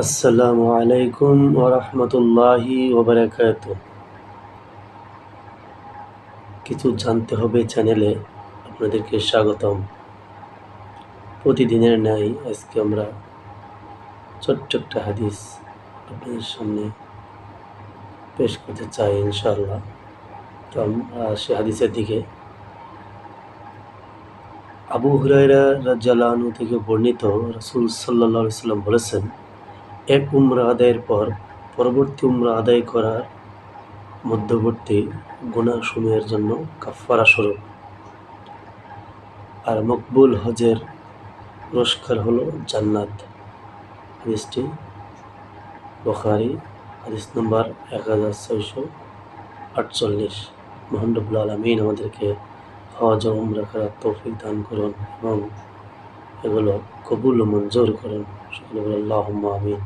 আসসালামু আলাইকুম ওরহমতুল্লাহি ওবরাকাত কিছু জানতে হবে চ্যানেলে, আপনাদেরকে স্বাগতম। প্রতিদিনের ন্যায় আজকে আমরা ছোট্ট একটা হাদিস আপনাদের সামনে পেশ করতে চাই ইনশাআল্লাহ। তো আমরা সে হাদিসের দিকে। আবু হুরাইরা রাজ্জালানু থেকে বর্ণিত রসুল সাল্লা সাল্লাম বলেছেন এক উমরা আদায়ের পর পরবর্তী উমরা আদায় করার মধ্যবর্তী গুণাসমূহের জন্য কাফারা স্বরূপ। আর মকবুল হজের পুরস্কার হলো জান্নাত। হাদিসটি বখারি, হাদিস নম্বর এক হাজার ছয়শো আটচল্লিশ। মোহাম্মদুল আলমিন আমাদেরকে হজ ও উমরা করার তৌফিক দান করুন এবং এগুলো কবুল ও মঞ্জুর করুন। সকলে আল্লাহ আমিন।